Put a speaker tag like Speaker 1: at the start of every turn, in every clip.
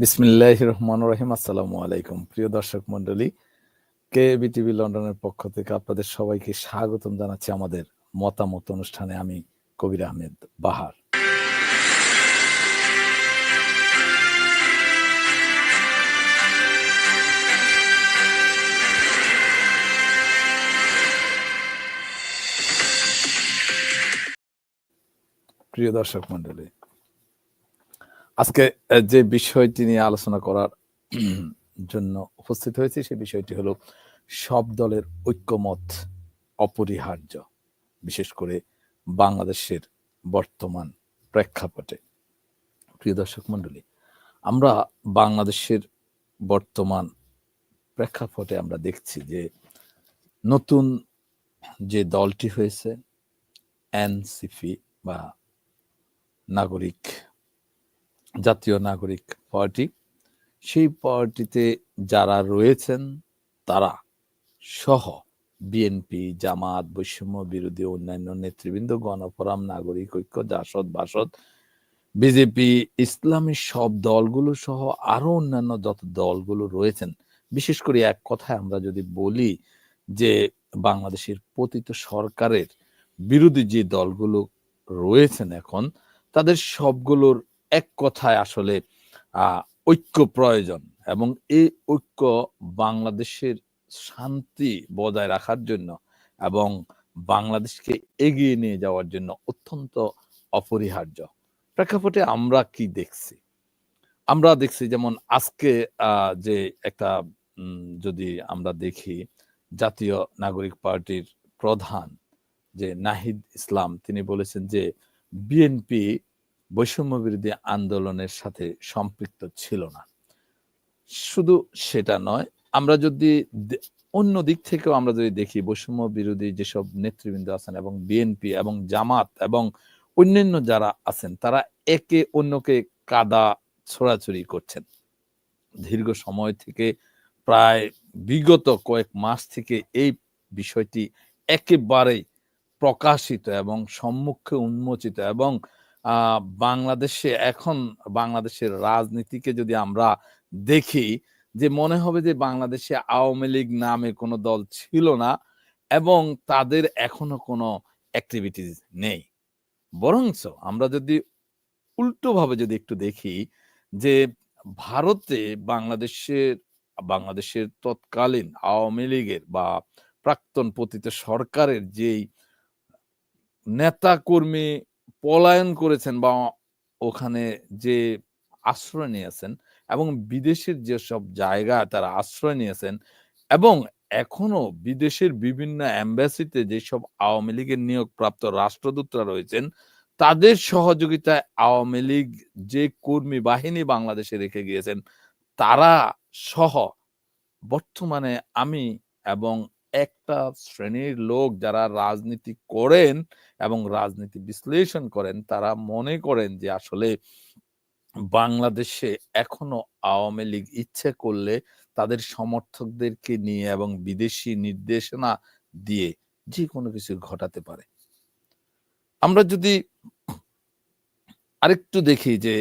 Speaker 1: বিসমিল্লাহ রহমান রহিম। আসসালামু আলাইকুম। প্রিয় দর্শক মন্ডলী কে বিটিভি লন্ডনের পক্ষ থেকে আপনাদের সবাইকে স্বাগতম জানাচ্ছি আমাদের মতামত অনুষ্ঠানে। আমি কবির আহমেদ বাহার। প্রিয় দর্শক মন্ডলী আজকে যে বিষয়টি নিয়ে আলোচনা করার জন্য উপস্থিত হয়েছে সেই বিষয়টি হলো সব দলের ঐক্যমত অপরিহার্য, বিশেষ করে বাংলাদেশের বর্তমান প্রেক্ষাপটে। প্রিয় দর্শক মন্ডলী আমরা বাংলাদেশের বর্তমান প্রেক্ষাপটে আমরা দেখছি যে নতুন যে দলটি হয়েছে, এনসিপি বা নাগরিক জাতীয় নাগরিক পার্টি, সেই পার্টিতে যারা রয়েছেন তারা সহ বিএনপি, জামাত, বৈষম্য বিরোধী অন্যান্য নেতৃবৃন্দ, গণফোরাম, নাগরিক ঐক্য, জাসদ, বাসদ, বিজেপি, ইসলামী সব দলগুলো সহ আরও অন্যান্য যত দলগুলো রয়েছেন, বিশেষ করে এক কথায় আমরা যদি বলি যে বাংলাদেশের পতিত সরকারের বিরোধী যে দলগুলো রয়েছেন এখন, তাদের সবগুলোর এক কথায় আসলে ঐক্য প্রয়োজন এবং এই ঐক্য বাংলাদেশের শান্তি বজায় রাখার জন্য এবং বাংলাদেশকে এগিয়ে নিয়ে যাওয়ার জন্য অত্যন্ত অপরিহার্য। প্রেক্ষাপটে আমরা কি দেখছি? আমরা দেখছি যেমন আজকে যে একটা যদি আমরা দেখি জাতীয় নাগরিক পার্টির প্রধান যে নাহিদ ইসলাম, তিনি বলেছেন যে বিএনপি বৈষম্য বিরোধী আন্দোলনের সাথে সম্পৃক্ত ছিল না। শুধু সেটা নয়, আমরা যদি অন্য দিক থেকেও আমরা যদি দেখি, বৈষম্য বিরোধী যেসব নেতৃবৃন্দ আছেন এবং বিএনপি এবং জামাত এবং অন্যান্য যারা আছেন, তারা একে অন্যকে কাদা ছোড়াছড়ি করছেন। দীর্ঘ সময় থেকে প্রায় বিগত কয়েক মাস থেকে এই বিষয়টি একেবারেই প্রকাশিত এবং সম্মুখে উন্মোচিত এবং বাংলাদেশে, এখন বাংলাদেশের রাজনীতিকে যদি আমরা দেখি, যে মনে হবে যে বাংলাদেশে আওয়ামী লীগ নামে কোনো দল ছিল না এবং তাদের এখনও কোনো অ্যাক্টিভিটিস নেই। বরঞ্চ আমরা যদি উল্টোভাবে যদি একটু দেখি, যে ভারতে বাংলাদেশের বাংলাদেশের তৎকালীন আওয়ামী লীগের বা প্রাক্তন পতিত সরকারের যেই নেতা কর্মী পলায়ন করেছেন বা ওখানে যে আশ্রয় নিয়েছেন এবং বিদেশের যেসব জায়গা তারা আশ্রয় নিয়েছেন এবং এখনও বিদেশের বিভিন্ন অ্যাম্বাসিতে যেসব আওয়ামী লীগের নিয়োগপ্রাপ্ত রাষ্ট্রদূতরা রয়েছেন, তাদের সহযোগিতায় আওয়ামী লীগ যে কর্মী বাহিনী বাংলাদেশে রেখে গিয়েছেন, তারা সহ বর্তমানে আমি এবং একটা শ্রেণির লোক যারা রাজনীতি করেন এবং রাজনীতি বিশ্লেষণ করেন, তারা মনে করেন যে আসলে বাংলাদেশে এখনও আওয়ামী লীগ ইচ্ছে করলে তাদের সমর্থকদেরকে নিয়ে এবং বিদেশি নির্দেশনা দিয়ে যে কোনো কিছু ঘটাতে পারে। আমরা যদি আরেকটু দেখি যে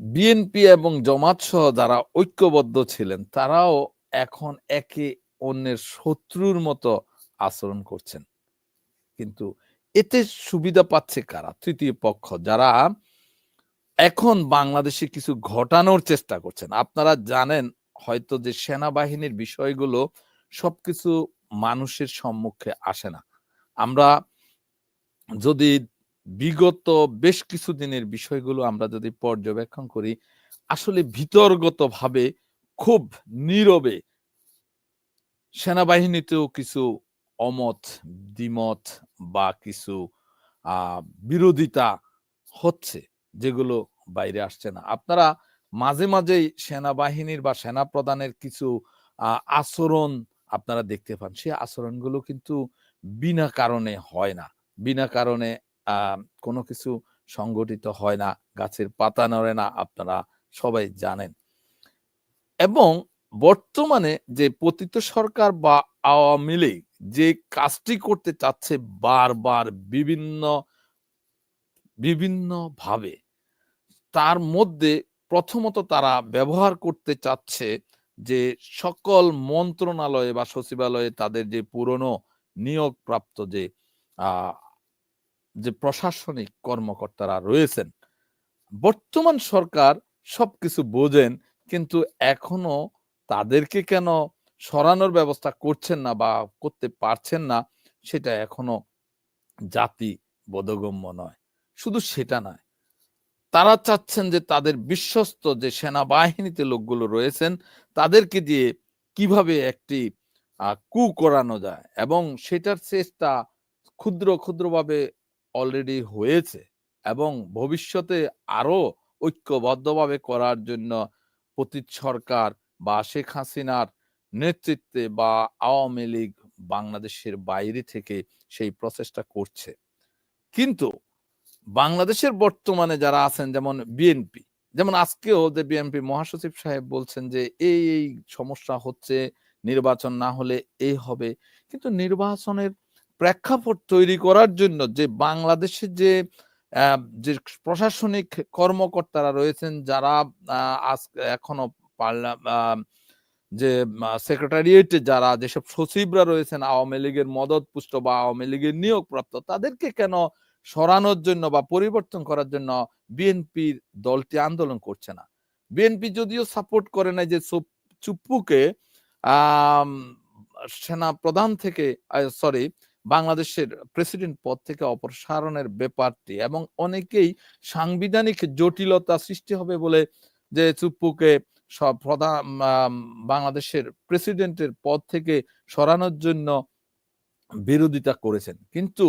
Speaker 1: বিএনপি এবং জমাত সহ যারা ঐক্যবদ্ধ ছিলেন, তারাও এখন একে অন্যের শত্রুর মতো আচরণ করছেন। কিন্তু এতে সুবিধা পাচ্ছে কারা? তৃতীয় পক্ষ, যারা এখন বাংলাদেশে কিছু ঘটানোর চেষ্টা করছেন। আপনারা জানেন হয়তো যে সেনাবাহিনীর বিষয়গুলো সবকিছু মানুষের সম্মুখে আসে না। আমরা যদি বিগত বেশ কিছু দিনের বিষয়গুলো আমরা যদি পর্যবেক্ষণ করি, আসলে ভিতরগত ভাবে খুব নীরবে সেনাবাহিনীতেও কিছু অমত, দ্বিমত বা কিছু বিরোধিতা হচ্ছে, যেগুলো বাইরে আসছে না। আপনারা মাঝে মাঝেই সেনাবাহিনীর বা সেনা প্রধানের কিছু আচরণ আপনারা দেখতে পান। সেই আচরণগুলো কিন্তু বিনা কারণে হয় না। বিনা কারণে কোনো কিছু সংগঠিত হয় না, গাছের পাতা নড়ে না, আপনারা সবাই জানেন। এবং বর্তমানে যে পতিত সরকার বা আওয়ামী লীগ যে কাজটি করতে চাচ্ছে বারবার বিভিন্ন বিভিন্ন ভাবে, তার মধ্যে প্রথমত তারা ব্যবহার করতে চাচ্ছে যে সকল মন্ত্রণালয়ে বা সচিবালয়ে তাদের যে পুরনো নিয়োগপ্রাপ্ত যে যে প্রশাসনিক কর্মকর্তারা রয়েছেন, বর্তমান সরকার সবকিছু বোঝেন, কিন্তু এখনও তাদেরকে কেন সরানোর ব্যবস্থা করছেন না বা করতে পারছেন না, সেটা এখনও জাতি বোধগম্য নয়। শুধু সেটা নয়, তারা চাচ্ছেন যে তাদের বিশ্বস্ত যে সেনাবাহিনীতে লোকগুলো রয়েছেন, তাদেরকে দিয়ে কীভাবে একটি কু করানো যায় এবং সেটার চেষ্টা ক্ষুদ্র ক্ষুদ্রভাবে অলরেডি হয়েছে এবং ভবিষ্যতে আরও ঐক্যবদ্ধভাবে করার জন্য পতীত সরকার বা শেখ হাসিনার নেতৃত্বে বা আওয়ামী লীগ বাংলাদেশের বাইরে থেকে সেই প্রচেষ্টা করছে। কিন্তু বাংলাদেশের বর্তমানে যারা আছেন, যেমন বিএনপি, যেমন আজকেও যে বিএনপি মহাসচিব সাহেব বলছেন যে এই এই সমস্যা হচ্ছে, নির্বাচন না হলে এই হবে। কিন্তু নির্বাচনের প্রেক্ষাপট তৈরি করার জন্য যে বাংলাদেশের যে যে প্রশাসনিক কর্মকর্তারা রয়েছেন, যারা আজ, এখনও যে সেক্রেটারিয়েটে যারা যেসব সচিবরা রয়েছেন, আওয়ামী লীগের মদত পুষ্ট বা আওয়ামী লীগের নিয়োগপ্রাপ্ত, তাদেরকে কেন সরানোর জন্য বা পরিবর্তন করার জন্য বিএনপির দলটি আন্দোলন করছে না? বিএনপি যদিও সাপোর্ট করে না যে চুপ্পুকে সেনা প্রধান থেকে সরি বাংলাদেশের প্রেসিডেন্ট পদ থেকে অপসারণের ব্যাপারটি এবং অনেকেই সাংবিধানিক জটিলতা সৃষ্টি হবে বলে যে চুপ্পুকে সব প্রধান বাংলাদেশের প্রেসিডেন্টের পদ থেকে সরানোর জন্য বিরোধিতা করেছেন। কিন্তু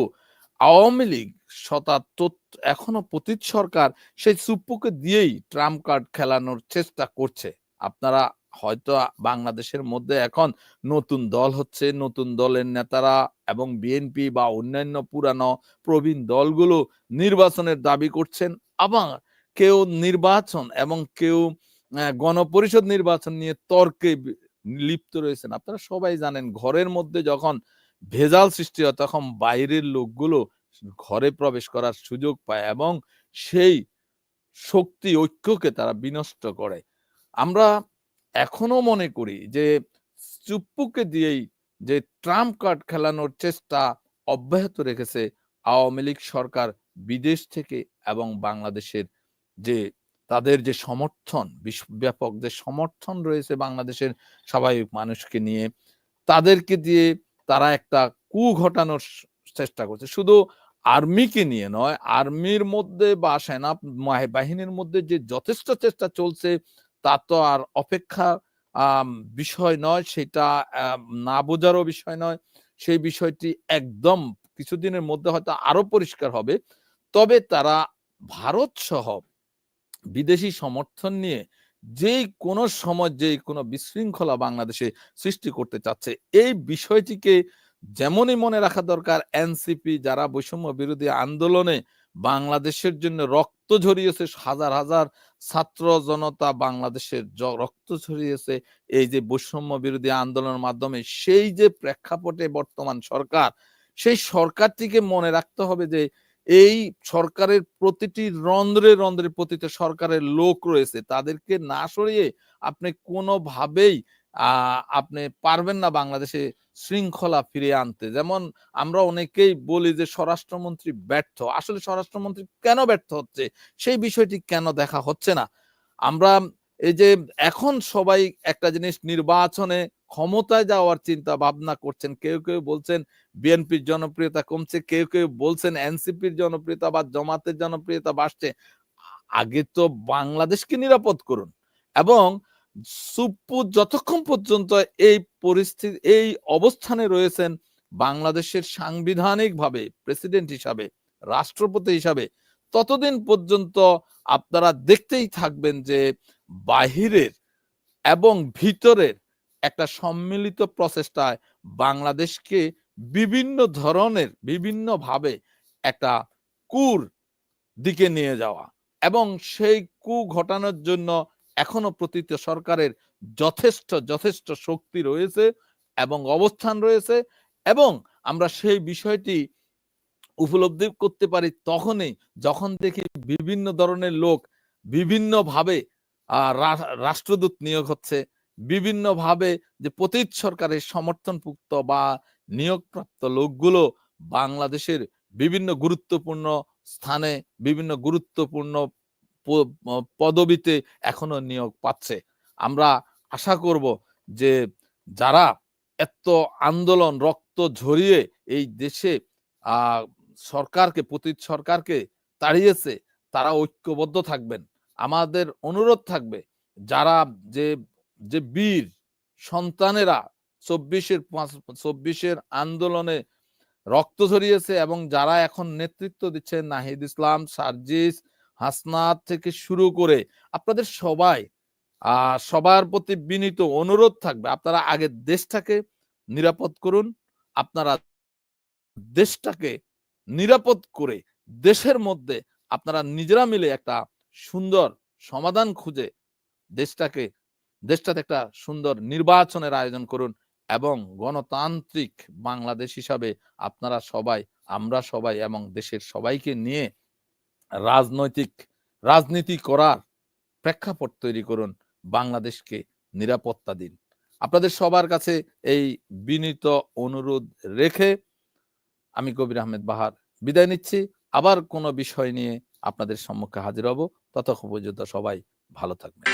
Speaker 1: আওয়ামী লীগ শতাত্তর এখনও পতীত সরকার, সেই চুপ্পুকে দিয়েই ট্রাম্প কার্ড খেলানোর চেষ্টা করছে। আপনারা হয়তো বাংলাদেশের মধ্যে এখন নতুন দল হচ্ছে, নতুন দলের নেতারা এবং বিএনপি বা অন্যান্য পুরানো প্রবীণ দলগুলো নির্বাচনের দাবি করছেন। আবার কেউ নির্বাচন এবং কেউ গণপরিষদ নির্বাচন নিয়ে তর্কে লিপ্ত রয়েছেন। আপনারা সবাই জানেন, ঘরের মধ্যে যখন ভেজাল সৃষ্টি হয়, তখন বাইরের লোকগুলো ঘরে প্রবেশ করার সুযোগ পায় এবং সেই শক্তি, ঐক্যকে তারা বিনষ্ট করে। আমরা এখনও মনে করি যে, চুপ্পুকে দিয়েই যে ট্রাম্প কার্ড খেলানোর চেষ্টা অব্যাহত রেখেছে, আওয়ামী লীগ সরকার বিদেশ থেকে এবং বাংলাদেশের যে তাদের যে সমর্থন ব্যাপক যে সমর্থন রয়েছে বাংলাদেশের স্বাভাবিক মানুষকে নিয়ে, তাদেরকে দিয়ে তারা একটা কু ঘটানোর চেষ্টা করছে। শুধু আর্মিকে নিয়ে নয়, আর্মির মধ্যে বা সেনা বাহিনীর মধ্যে যে যথেষ্ট চেষ্টা চলছে, তা তো আর অপেক্ষা বিষয় নয়, সেটা না বোঝারও বিষয় নয়। সেই বিষয়টি একদম কিছুদিনের মধ্যে হয়তো আরও পরিষ্কার হবে। তবে তারা ভারত সহ বিদেশি সমর্থন নিয়ে যেই কোনো সময় যে কোনো বিশৃঙ্খলা বাংলাদেশে সৃষ্টি করতে চাচ্ছে, এই বিষয়টিকে যেমনই মনে রাখা দরকার, এনসিপি যারা বৈষম্য বিরোধী আন্দোলনে বাংলাদেশের জন্য রক্ত ঝরিয়েছে, হাজার হাজার ছাত্র জনতা বাংলাদেশের রক্ত ছড়িয়েছে এই যে বৈষম্য বিরোধী আন্দোলনের মাধ্যমে, সেই যে প্রেক্ষাপটে বর্তমান সরকার, সেই সরকারটিকে মনে রাখতে হবে যে এই সরকারের প্রতিটি রন্ধ্রে রন্ধ্রে প্রতিটি সরকারের লোক রয়েছে, তাদেরকে না সরিয়ে আপনি কোনোভাবেই আপনি পারবেন না বাংলাদেশে শৃঙ্খলা ফিরে আনতে। যেমন আমরা অনেকেই বলি যে স্বরাষ্ট্রমন্ত্রী ব্যর্থ। আসলে স্বরাষ্ট্রমন্ত্রী কেন ব্যর্থ হচ্ছে? সেই বিষয়টি কেন দেখা হচ্ছে না? আমরা এই যে এখন সবাই একটা জিনিস নির্বাচনে ক্ষমতায় যাওয়ার চিন্তা ভাবনা করছেন। কেউ কেউ বলছেন বিএনপির জনপ্রিয়তা কমছে, কেউ কেউ বলছেন এনসিপির জনপ্রিয়তা বা জমাতের জনপ্রিয়তা বাড়ছে। আগে তো বাংলাদেশকে নিরাপদ করুন এবং সুপ্পু যতক্ষণ পর্যন্ত এই পরিস্থিতি, এই অবস্থানে রয়েছেন, বাংলাদেশের সাংবিধানিক ভাবে প্রেসিডেন্ট হিসাবে, রাষ্ট্রপতি হিসাবে, ততদিন পর্যন্ত আপনারা দেখতেই থাকবেন যে বাহিরের এবং ভিতরের একটা সম্মিলিত প্রচেষ্টায় বাংলাদেশকে বিভিন্ন ধরনের বিভিন্ন ভাবে একটা কুর দিকে নিয়ে যাওয়া এবং সেই কু ঘটানোর জন্য এখনও প্রতীত সরকারের যথেষ্ট যথেষ্ট শক্তি রয়েছে এবং অবস্থান রয়েছে এবং আমরা সেই বিষয়টি উপলব্ধি করতে পারি তখনই যখন দেখি বিভিন্ন ধরনের লোক বিভিন্নভাবে রাষ্ট্রদূত নিয়োগ হচ্ছে বিভিন্নভাবে যে পতিত সরকারের সমর্থনভুক্ত বা নিয়োগপ্রাপ্ত লোকগুলো বাংলাদেশের বিভিন্ন গুরুত্বপূর্ণ স্থানে, বিভিন্ন গুরুত্বপূর্ণ পদবিতে এখনও নিয়োগ পাচ্ছে। আমরা আশা করব যে যারা এত আন্দোলন, রক্ত ঝরিয়ে এই দেশে সরকারকে, পতিত সরকারকে তাড়িয়েছে, তারা ঐক্যবদ্ধ থাকবেন। আমাদের অনুরোধ থাকবে, যারা যে যে বীর সন্তানেরা চব্বিশের চব্বিশের আন্দোলনে রক্ত ঝরিয়েছে এবং যারা এখন নেতৃত্ব দিচ্ছেন নাহিদ ইসলাম, সার্জিস, হাসনাত থেকে শুরু করে আপনাদের সবাই আহ সবার প্রতি বিনীত অনুরোধ থাকবে। আপনারা আগে দেশটাকে নিরাপদ করুন, আপনারা দেশটাকে নিরাপদ করে দেশের মধ্যে আপনারা নিজেরা মিলে একটা সুন্দর সমাধান খুঁজে দেশটাকে দেশটাতে একটা সুন্দর নির্বাচনের আয়োজন করুন এবং গণতান্ত্রিক বাংলাদেশ হিসাবে আপনারা সবাই, আমরা সবাই এবং দেশের সবাইকে নিয়ে রাজনৈতিক, রাজনীতি করার প্রেক্ষাপট তৈরি করুন, বাংলাদেশকে নিরাপত্তা দিন। আপনাদের সবার কাছে এই বিনীত অনুরোধ রেখে আমি কবির আহমেদ বাহার বিদায় নিচ্ছি। আবার কোনো বিষয় নিয়ে আপনাদের সম্মুখে হাজির হব। ততক্ষণ পর্যন্ত সবাই ভালো থাকবেন।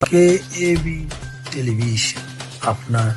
Speaker 2: কে এবি টেলিভিশন আপনার